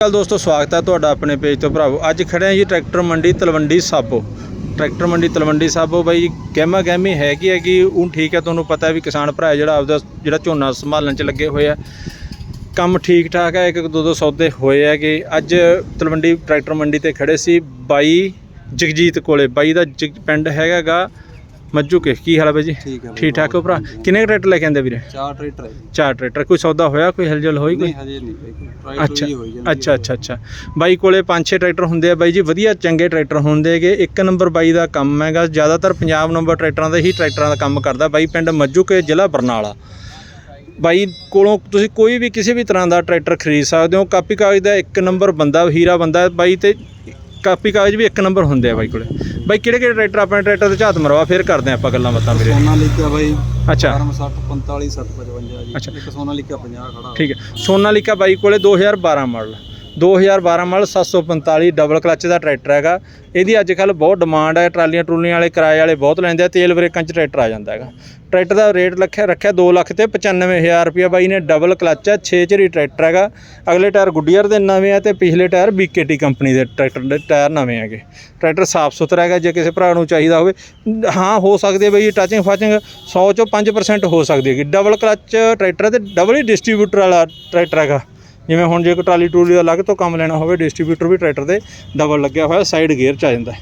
ਕੱਲ ਦੋਸਤੋ, ਸਵਾਗਤ ਹੈ ਤੁਹਾਡਾ ਆਪਣੇ ਪੇਜ ਤੋਂ ਭਰਾਵੋ। ਅੱਜ ਖੜੇ ਆ ਜੀ ਟਰੈਕਟਰ ਮੰਡੀ ਤਲਵੰਡੀ ਸਾਬੋ। ਟਰੈਕਟਰ ਮੰਡੀ ਤਲਵੰਡੀ ਸਾਬੋ ਬਾਈ ਗਹਿਮਾ ਗਹਿਮੀ ਹੈਗੀ ਕੀ ਹੈ ਕਿ ਉਹ ਠੀਕ ਹੈ, ਤੁਹਾਨੂੰ ਪਤਾ ਹੈ ਵੀ ਕਿਸਾਨ ਭਰਾ ਜਿਹੜਾ ਆਪਦਾ ਜਿਹੜਾ ਝੋਨਾ ਸੰਭਾਲਣ ਚ ਲੱਗੇ ਹੋਏ ਆ। ਕੰਮ ਠੀਕ ਠਾਕ ਹੈ, ਇੱਕ ਇੱਕ ਦੋ ਦੋ ਸੌਦੇ ਹੋਏ ਆ ਕਿ ਅੱਜ ਤਲਵੰਡੀ ਟਰੈਕਟਰ ਮੰਡੀ ਤੇ ਖੜੇ ਸੀ ਬਾਈ ਜਗਜੀਤ ਕੋਲੇ। ਬਾਈ ਦਾ ਜਗ- ਪਿੰਡ ਹੈਗਾਗਾ ਮੱਜੂ ਕੇ ਕੀ ਹਾਲ ਹੈ ਬਾਈ ਜੀ? ਠੀਕ ਹੈ ਬਾਈ, ਠੀਕ ਠਾਕ ਹੋ ਭਰਾ। ਕਿੰਨੇ ਕੁ ਟਰੈਕਟਰ ਲੈ ਕੇ ਆਂਦੇ ਵੀਰੇ? ਚਾਰ ਟਰੈਕਟਰ ਹੈ ਜੀ। ਚਾਰ ਟਰੈਕਟਰ ਕੋਈ ਸੌਦਾ ਹੋਇਆ ਕੋਈ ਹਲਜਲ ਹੋਈ ਕੋਈ? ਨਹੀਂ ਹਜੇ ਨਹੀਂ ਬਾਈ ਟਰਾਈ ਅੱਛਾ ਟਰੂਈ ਹੋਈ ਜਾਂਦੀ ਅੱਛਾ ਅੱਛਾ ਅੱਛਾ। ਬਾਈ ਕੋਲੇ 5-6 ਟਰੈਕਟਰ ਹੁੰਦੇ ਆ ਬਾਈ ਜੀ ਵਧੀਆ ਚੰਗੇ ਟਰੈਕਟਰ ਹੁੰਦੇ ਹੈਗੇ। ਇੱਕ ਨੰਬਰ ਬਾਈ ਦਾ ਕੰਮ ਹੈਗਾ ਜ਼ਿਆਦਾਤਰ ਪੰਜਾਬ ਨੰਬਰ ਟਰੈਕਟਰਾਂ ਦਾ ਹੀ ਟਰੈਕਟਰਾਂ ਦਾ ਕੰਮ ਕਰਦਾ ਬਾਈ ਪਿੰਡ ਮੱਜੂਕੇ ਜ਼ਿਲ੍ਹਾ ਬਰਨਾਲਾ। ਬਾਈ ਕੋਲੋਂ ਤੁਸੀਂ ਕੋਈ ਵੀ ਕਿਸੇ ਵੀ ਤਰ੍ਹਾਂ ਦਾ ਟਰੈਕਟਰ ਖਰੀਦ ਸਕਦੇ ਹੋ ਕਾਪੀ ਕਾਗਜ਼ ਦਾ ਇੱਕ ਨੰਬਰ ਬੰਦਾ ਹੀਰਾ ਬੰਦਾ ਬਾਈ ਤੇ ਕਾਪੀ ਕਾਗਜ਼ ਵੀ ਇੱਕ ਨੰਬਰ ਹੁੰਦੇ ਆ ਬਾਈ ਕੋਲੇ। ਬਾਈ ਕਿਹੜੇ ਕਿਹੜੇ ਟਰੈਕਟਰ ਆਪਣੇ ਟਰੈਕਟਰ ਤੇ ਝਾਤ ਮਰਵਾ ਫਿਰ ਕਰਦੇ ਆਪਾਂ ਗੱਲਾਂ ਬਾਤਾਂ ਵੀਰੇ। ਸੋਨਾ ਲਿਖਿਆ ਬਾਈ ਅੱਛਾ। ਫਾਰਮ 60 45 60 55 ਜੀ। ਅੱਛਾ। ਇੱਕ ਸੋਨਾ ਲਿਖਿਆ 50 ਖੜਾ ਠੀਕ ਹੈ। ਸੋਨਾਲੀਕਾ ਬਾਈ ਕੋਲੇ 2012 ਮਾਡਲ। 2012 ਮਾਡਲ 745 ਡਬਲ ਕਲੱਚ ਦਾ ਟਰੈਕਟਰ ਹੈਗਾ। ਇਹਦੀ ਅੱਜ ਕੱਲ ਬਹੁਤ ਡਿਮਾਂਡ ਹੈ, ਟਰਾਲੀਆਂ ਟਰੂਲੀਆਂ ਵਾਲੇ, ਕਿਰਾਏ ਵਾਲੇ ਬਹੁਤ ਲੈਂਦੇ ਆ, ਤੇਲ ਬ੍ਰੇਕਾਂ 'ਚ ਟਰੈਕਟਰ ਆ ਜਾਂਦਾ ਹੈਗਾ। ਟਰੈਕਟਰ ਦਾ ਰੇਟ ਰੱਖਿਆ ਰੱਖਿਆ 2 ਲੱਖ ਤੇ 95000 ਰੁਪਇਆ ਬਾਈ ਨੇ। ਡਬਲ ਕਲੱਚ ਹੈ 6 ਚਰੀ ਟਰੈਕਟਰ ਹੈਗਾ। ਅਗਲੇ ਟਾਇਰ ਗੁੱਡੀਅਰ ਦੇ ਨਵੇਂ ਆ ਤੇ ਪਿਛਲੇ ਟਾਇਰ ਬੀਕੇਟੀ ਕੰਪਨੀ ਦੇ ਟਰੈਕਟਰ ਦੇ ਟਾਇਰ ਨਵੇਂ ਹੈਗੇ। ਟਰੈਕਟਰ ਸਾਫ਼ ਸੁਥਰਾ ਹੈਗਾ, ਜੇ ਕਿਸੇ ਭਰਾ ਨੂੰ ਚਾਹੀਦਾ ਹੋਵੇ। ਹਾਂ, ਹੋ ਸਕਦੇ ਬਈ ਟਚਿੰਗ ਫਾਚਿੰਗ 100 ਚੋਂ 5% ਹੋ ਸਕਦੀ ਹੈਗੀ। ਡਬਲ ਕਲੱਚ ਟਰੈਕਟਰ ਹੈ ਤੇ ਡਬਲ ਹੀ ਡਿਸਟ੍ਰੀਬਿਊਟਰ ਵਾਲਾ ਟਰੈਕਟਰ ਹੈਗਾ। ਜਿਵੇਂ ਹੁਣ ਜੇ ਕੋਈ ਟਰਾਲੀ ਟਰੂਲੀ ਦਾ ਅਲੱਗ ਤੋਂ ਕੰਮ ਲੈਣਾ ਹੋਵੇ ਡਿਸਟ੍ਰੀਬਿਊਟਰ ਵੀ ਟਰੈਕਟਰ ਦੇ ਡਬਲ ਲੱਗਿਆ ਹੋਇਆ ਸਾਈਡ ਗੇਅਰ ਚ ਆ ਜਾਂਦਾ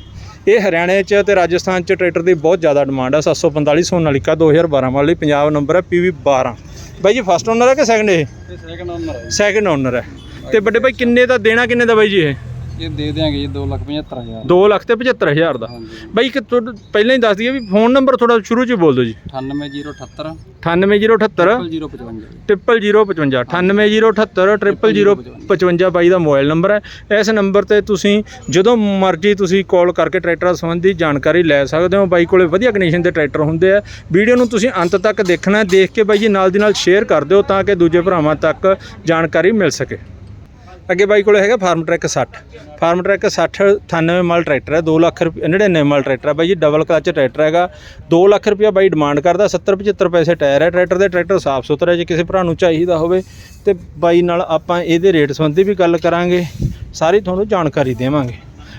ਇਹ ਹਰਿਆਣੇ ਚ ਤੇ ਰਾਜਸਥਾਨ ਚ ਟਰੈਕਟਰ ਦੀ ਬਹੁਤ ਜ਼ਿਆਦਾ ਡਿਮਾਂਡ ਹੈ 745 ਸੋਨਾਲੀਕਾ 2012 ਵਾਲੀ ਪੰਜਾਬ ਨੰਬਰ ਹੈ PV 12 ਬਾਈ ਜੀ ਫਸਟ ਓਨਰ ਹੈ ਕਿ ਸੈਕੰਡ ਇਹ? ਸੈਕਿੰਡ ਓਨਰ ਹੈ ਸੈਕੰਡ ਓਨਰ ਹੈ। ਤੇ ਵੱਡੇ ਬਾਈ ਕਿੰਨੇ ਦਾ ਦੇਣਾ ਕਿੰਨੇ ਦਾ ਬਾਈ ਜੀ ਇਹ? ਇਹ ਦੇ ਦਿਆਂਗੇ ਜੀ 275000 2 ਲੱਖ ਤੇ 75000 ਦਾ। ਹਾਂਜੀ। ਬਾਈ ਇੱਕ ਤੁਹਾਡਾ ਪਹਿਲਾਂ ਹੀ ਦੱਸ ਦਈਏ ਵੀ ਫੋਨ ਨੰਬਰ ਥੋੜਾ ਸ਼ੁਰੂ ਚ ਹੀ ਬੋਲ ਦਿਓ ਜੀ। 98078 98078 0055 00055 98078 ਬਾਈ ਦਾ ਮੋਬਾਈਲ ਨੰਬਰ ਹੈ। ਇਸ ਨੰਬਰ ਤੇ ਤੁਸੀਂ ਜਦੋਂ ਮਰਜ਼ੀ ਤੁਸੀਂ ਕਾਲ ਕਰਕੇ ਟਰੈਕਟਰਾਂ ਸੰਬੰਧੀ ਜਾਣਕਾਰੀ ਲੈ ਸਕਦੇ ਹੋ। ਬਾਈ ਕੋਲੇ ਵਧੀਆ ਕੰਡੀਸ਼ਨ ਦੇ ਟਰੈਕਟਰ ਹੁੰਦੇ ਆ। ਵੀਡੀਓ ਨੂੰ ਤੁਸੀਂ ਅੰਤ ਤੱਕ ਦੇਖਣਾ ਹੈ। ਦੇਖ ਕੇ ਬਾਈ ਜੀ ਨਾਲ ਦੀ ਨਾਲ ਸ਼ੇਅਰ ਕਰ ਦਿਓ ਤਾਂ ਕਿ ਦੂਜੇ ਭਰਾਵਾਂ ਤੱਕ ਜਾਣਕਾਰੀ ਮਿਲ ਸਕੇ। ਅੱਗੇ ਬਾਈ ਕੋਲੇ ਹੈਗਾ ਫਾਰਮ ਟਰੈਕ 60 ਫਾਰਮ ਟਰੈਕ 60 98 ਮਾਲ ਟਰੈਕਟਰ ਹੈ 2 ਲੱਖ ਰੁਪਏ 99 ਮਾਲ ਟਰੈਕਟਰ ਹੈ ਬਾਈ ਜੀ ਡਬਲ ਕਲਚ ਟਰੈਕਟਰ ਹੈਗਾ। 2 ਲੱਖ ਰੁਪਇਆ ਬਾਈ ਡਿਮਾਂਡ ਕਰਦਾ 70 75 ਪੈਸੇ ਟਾਇਰ ਹੈ। ਟਰੈਕਟਰ ਦੇ ਟਰੈਕਟਰ ਸਾਫ਼ ਸੁਥਰਾ ਜੇ ਕਿਸੇ ਭਰਾ ਨੂੰ ਚਾਹੀਦਾ ਹੋਵੇ। ਤੇ ਬਾਈ ਨਾਲ ਆਪਾਂ ਇਹਦੇ ਰੇਟ ਸੰਬੰਧੀ ਵੀ ਗੱਲ ਕਰਾਂਗੇ ਸਾਰੀ ਤੁਹਾਨੂੰ ਜਾਣਕਾਰੀ ਦੇਵਾਂਗੇ।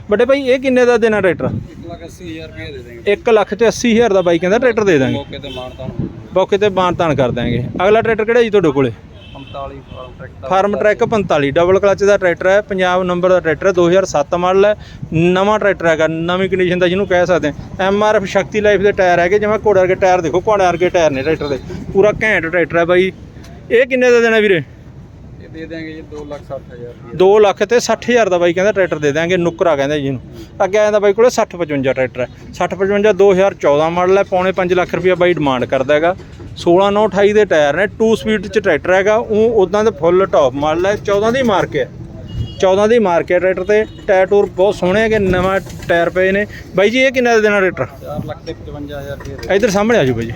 ਵੱਡੇ ਭਾਈ ਇਹ ਕਿੰਨੇ ਦਾ ਦੇਣਾ ਟਰੈਕਟਰ? 180000 ਰੁਪਏ ਦੇ ਦੇਂਗੇ 1 ਲੱਖ ਤੇ 80 ਹਜ਼ਾਰ ਦਾ ਬਾਈ ਕਹਿੰਦਾ ਟਰੈਕਟਰ ਦੇ ਦਾਂਗੇ। ਮੌਕੇ ਤੇ ਮਾਨਤਾਨ ਬੌਕੇ ਤੇ ਬਾਣ ਕਰ ਦਾਂਗੇ ਅਗਲਾ ਟਰੈਕਟਰ ਕਿਹੜਾ ਜੀ ਤੁਹਾਡੇ ਕੋਲੇ? 45 farm tractor Farmtrac 45 double clutch ਦਾ ਟਰੈਕਟਰ ਹੈ ਪੰਜਾਬ ਨੰਬਰ ਦਾ ਟਰੈਕਟਰ ਹੈ 2007 ਮਾਡਲ ਹੈ ਨਵਾਂ ਟਰੈਕਟਰ ਹੈਗਾ ਨਵੀਂ ਕੰਡੀਸ਼ਨ ਦਾ ਜਿਹਨੂੰ ਕਹਿ ਸਕਦੇ ਆ M R F Shakti life ਦੇ ਟਾਇਰ ਹੈਗੇ ਜਿਵੇਂ ਘੋੜੇ ਵਰਗੇ ਟਾਇਰ ਦੇਖੋ ਘੋੜੇ ਵਰਗੇ ਟਾਇਰ ਨੇ ਟਰੈਕਟਰ ਦੇ। ਪੂਰਾ ਘੈਂਟ ਟਰੈਕਟਰ ਹੈ ਬਾਈ। ਇਹ ਕਿੰਨੇ ਦਾ ਦੇਣਾ ਵੀਰੇ? ਇਹ ਦੇ ਦਿਆਂਗੇ ਜੀ 260000 ਰੁਪਏ। 2 ਲੱਖ ਤੇ 60000 ਦਾ ਬਾਈ ਕਹਿੰਦਾ ਟਰੈਕਟਰ ਦੇ ਦਾਂਗੇ ਨੁਕਰਾ ਕਹਿੰਦਾ ਜੀ ਇਹਨੂੰ। ਅੱਗੇ ਆਇਆ ਬਾਈ ਕੋਲੇ 60 55 ਟਰੈਕਟਰ ਹੈ। 60 55 2014 ਮਾਡਲ ਹੈ ਪੌਣੇ 5 ਲੱਖ ਰੁਪਇਆ ਬਾਈ ਡਿਮਾਂਡ ਕਰਦਾ ਹੈਗਾ। 16 9 28 ਦੇ ਟਾਇਰ ਨੇ 2 ਸਪੀਡ ਚ ਟਰੈਕਟਰ ਹੈਗਾ ਉਹ ਉਦਾਂ ਦੇ ਫੁੱਲ ਟੌਪ ਮਾਡਲ ਹੈ 14 ਦੀ ਮਾਰਕ ਹੈ 14 ਦੀ ਮਾਰਕ ਹੈ ਟਰੈਕਟਰ ਤੇ ਟਾਇਰ ਟੂਰ ਬਹੁਤ ਸੋਹਣੇ ਹੈਗੇ ਨਵਾਂ ਟਾਇਰ ਪਏ ਨੇ। ਬਾਈ ਜੀ ਇਹ ਕਿੰਨਾ ਦਾ ਦੇਣਾ ਟਰੈਕਟਰ? 4 ਲੱਖ ਤੇ 55000 ਰੁਪਏ ਦੇ ਇਧਰ ਸਾਹਮਣੇ ਆ ਜਾਓ ਬਾਈ ਜੀ।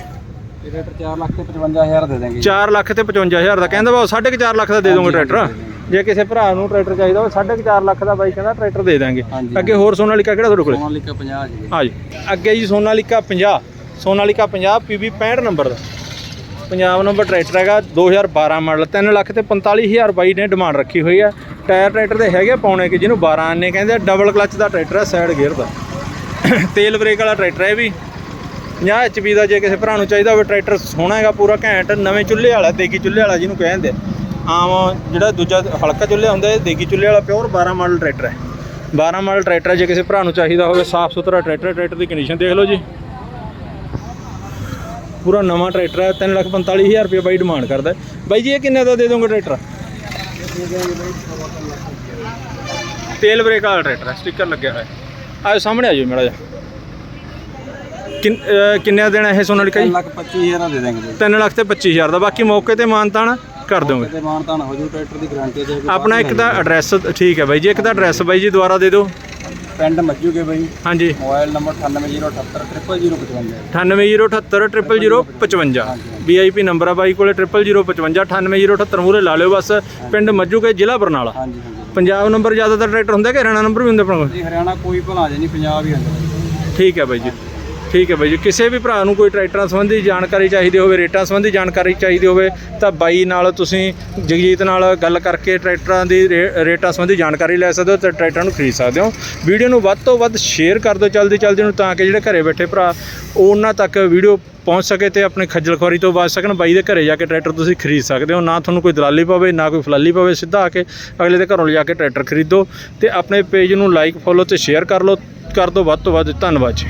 ਰੇਟ 4 ਲੱਖ ਤੇ 55000 ਦੇ ਦੇਂਗੇ 4 ਲੱਖ ਤੇ 55000 ਦਾ। ਕਹਿੰਦਾ ਵਾ 4.5 ਲੱਖ ਦਾ ਦੇ ਦੋਗੇ ਟਰੈਕਟਰ। ਜੇ ਕਿਸੇ ਭਰਾ ਨੂੰ ਟਰੈਕਟਰ ਚਾਹੀਦਾ ਹੋਵੇ 4.5 ਲੱਖ ਦਾ ਬਾਈ ਕਹਿੰਦਾ ਟਰੈਕਟਰ ਦੇ ਦਾਂਗੇ। ਅੱਗੇ ਹੋਰ ਸੋਨਾਲੀਕਾ ਕਿਹੜਾ ਤੁਹਾਡੇ ਕੋਲੇ? ਸੋਨਾਲੀਕਾ 50 ਜੀ। ਹਾਂ ਜੀ। ਅੱਗੇ ਜੀ ਸੋਨਾਲੀਕਾ 50 ਸੋਨਾਲੀਕਾ 50 PB 65 ਨੰਬਰ ਦਾ। ਪੰਜਾਬ ਨੰਬਰ ਟਰੈਕਟਰ ਹੈਗਾ 2012 ਮਾਡਲ 3 ਲੱਖ ਤੇ 45000 ਬਾਈ ਨੇ ਡਿਮਾਂਡ ਰੱਖੀ ਹੋਈ ਹੈ। ਟਾਇਰ ਟਰੈਕਟਰ ਦੇ ਹੈਗੇ ਪੌਣੇ ਕਿ ਜਿਹਨੂੰ 12 ਆਨੇ ਕਹਿੰਦੇ ਆ ਡਬਲ ਕਲਚ ਦਾ ਟਰੈਕਟਰ ਹੈ ਸਾਈਡ ਗੇਅਰ ਦਾ। ਤੇਲ ਬ੍ਰੇਕ ਵਾਲਾ ਟਰੈਕਟਰ ਹੈ ਇਹ ਵੀ। 50 HP ਦਾ ਜੇ ਕਿਸੇ ਭਰਾ ਨੂੰ ਚਾਹੀਦਾ ਹੋਵੇ ਟਰੈਕਟਰ ਸੋਹਣਾ ਹੈਗਾ, ਪੂਰਾ ਘੈਂਟ, ਨਵੇਂ ਚੁੱਲ੍ਹੇ ਵਾਲਾ, ਦੇਗੀ ਚੁੱਲ੍ਹੇ ਵਾਲਾ ਜਿਹਨੂੰ ਕਹਿੰਦੇ। ਆ। ਆਮ ਜਿਹੜਾ ਦੂਜਾ ਹਲਕਾ ਚੁੱਲ੍ਹੇ ਹੁੰਦਾ, ਇਹ ਦੇਗੀ ਚੁੱਲ੍ਹੇ ਵਾਲਾ ਪਿਓਰ 12 ਮਾਡਲ ਟਰੈਕਟਰ ਹੈ 12 ਮਾਡਲ ਟਰੈਕਟਰ ਜੇ ਕਿਸੇ ਭਰਾ ਨੂੰ ਚਾਹੀਦਾ ਹੋਵੇ, ਸਾਫ਼ ਸੁਥਰਾ ਟਰੈਕਟਰ ਟਰੈਕਟਰ ਦੀ ਕੰਡੀਸ਼ਨ ਦੇਖ ਲਓ ਜੀ। ਪੂਰਾ ਨਵਾਂ ਟਰੈਕਟਰ ਹੈ 345000 ਰੁਪਏ ਬਾਈ ਡਿਮਾਂਡ ਕਰਦਾ। ਬਾਈ ਜੀ ਇਹ ਕਿੰਨੇ ਦਾ ਦੇ ਦੋਗੇ ਟਰੈਕਟਰ? ਤੇਲ ਬ੍ਰੇਕ ਵਾਲਾ ਟਰੈਕਟਰ ਹੈ ਸਟicker ਲੱਗਿਆ ਹੋਇਆ ਆਓ ਸਾਹਮਣੇ ਆ ਜਾਓ ਮੇਰਾ ਜਿਹਾ। ਕਿੰਨ- ਦੇਣਾ ਇਹ ਸੋਨਾਲੀਕਾ 3 ਜੀ? ਲੱਖ 25000 ਦੇ ਜੀ। 3 ਲੱਖ ਤੇ 25000 ਦਾ ਬਾਕੀ ਮੌਕੇ ਤੇ ਮਾਨਤਾਨ ਕਰ ਦੋਗੇ ਤੇ ਮਾਨਤਾਨ ਹੋ ਜੂ ਟਰੈਕਟਰ ਦੀ ਗਾਰੰਟੀ ਦੇ ਆਪਣਾ ਇੱਕ ਦਾ ਐਡਰੈਸ ਠੀਕ ਹੈ ਬਾਈ ਜੀ ਇੱਕ ਦਾ ਐਡਰੈਸ ਬਾਈ ਜੀ ਦੁਬਾਰਾ ਦੇ ਦਿਓ। ਪਿੰਡ ਮੱਜੂਗੇ ਬਈ। ਹਾਂਜੀ। ਮੋਬਾਈਲ ਨੰਬਰ 9807800055 98070055 ਵੀਆਈਪੀ ਨੰਬਰ ਆ ਬਾਈ ਕੋਲੇ 0055 98078 ਮੂਰੇ ਲਾ ਲਿਓ ਬਸ। ਪਿੰਡ ਮੱਜੂ ਕੇ ਜ਼ਿਲ੍ਹਾ ਬਰਨਾਲਾ। ਹਾਂਜੀ ਹਾਂਜੀ। ਪੰਜਾਬ ਨੰਬਰ ਜ਼ਿਆਦਾਤਰ ਟਰੈਕਟਰ ਹੁੰਦਾ ਕਿ ਹਰਿਆਣਾ ਨੰਬਰ ਵੀ ਹੁੰਦਾ ਆਪਣੇ ਕੋਲ ਜੀ ਹਰਿਆਣਾ ਕੋਈ ਭਲਾ ਜੇ ਨਹੀਂ ਪੰਜਾਬ ਹੀ ਹੁੰਦਾ। ਠੀਕ ਹੈ ਬਾਈ ਜੀ। ਠੀਕ ਹੈ ਬਾਈ ਜੀ। ਕਿਸੇ ਵੀ ਭਰਾ ਨੂੰ ਕੋਈ ਟਰੈਕਟਰਾਂ ਸੰਬੰਧੀ ਜਾਣਕਾਰੀ ਚਾਹੀਦੀ ਹੋਵੇ, ਰੇਟਾਂ ਸੰਬੰਧੀ ਜਾਣਕਾਰੀ ਚਾਹੀਦੀ ਹੋਵੇ, ਤਾਂ ਬਾਈ ਨਾਲ ਤੁਸੀਂ ਜਗਜੀਤ ਨਾਲ ਗੱਲ ਕਰਕੇ ਟਰੈਕਟਰਾਂ ਦੀ ਰੇ- ਰੇਟਾਂ ਸੰਬੰਧੀ ਜਾਣਕਾਰੀ ਲੈ ਸਕਦੇ ਹੋ ਤੇ ਟਰੈਕਟਰਾਂ ਨੂੰ ਖਰੀਦ ਸਕਦੇ ਹੋ। ਵੀਡੀਓ ਨੂੰ ਵੱਧ ਤੋਂ ਵੱਧ ਸ਼ੇਅਰ ਕਰ ਦਿਓ ਜਲਦੀ ਜਲਦੀ ਨੂੰ, ਤਾਂ ਕਿ ਜਿਹੜੇ ਘਰੇ ਬੈਠੇ ਭਰਾ ਉਹਨਾਂ ਤੱਕ ਵੀਡੀਓ ਪਹੁੰਚ ਸਕੇ ਤੇ ਆਪਣੇ ਖੱਜਲ ਖੁਆਰੀ ਤੋਂ ਬਚ ਸਕਣ। ਬਾਈ ਦੇ ਘਰੇ ਜਾ ਕੇ ਟਰੈਕਟਰ ਤੁਸੀਂ ਖਰੀਦ ਸਕਦੇ ਹੋ। ਨਾ ਤੁਹਾਨੂੰ ਕੋਈ ਦਲਾਲੀ ਪਵੇ, ਨਾ ਕੋਈ ਫਲਾਲੀ ਪਵੇ, ਸਿੱਧਾ ਆ ਕੇ ਅਗਲੇ ਦੇ ਘਰੋਂ ਲਿਜਾ ਕੇ ਟਰੈਕਟਰ ਖਰੀਦੋ ਤੇ ਆਪਣੇ ਪੇਜ ਨੂੰ ਲਾਈਕ ਫੋਲੋ ਤੇ ਸ਼ੇਅਰ ਕਰ ਲਓ। ਕਰ ਦਿਓ ਵੱਧ ਤੋਂ ਵੱਧ। ਧੰਨਵਾਦ ਜੀ।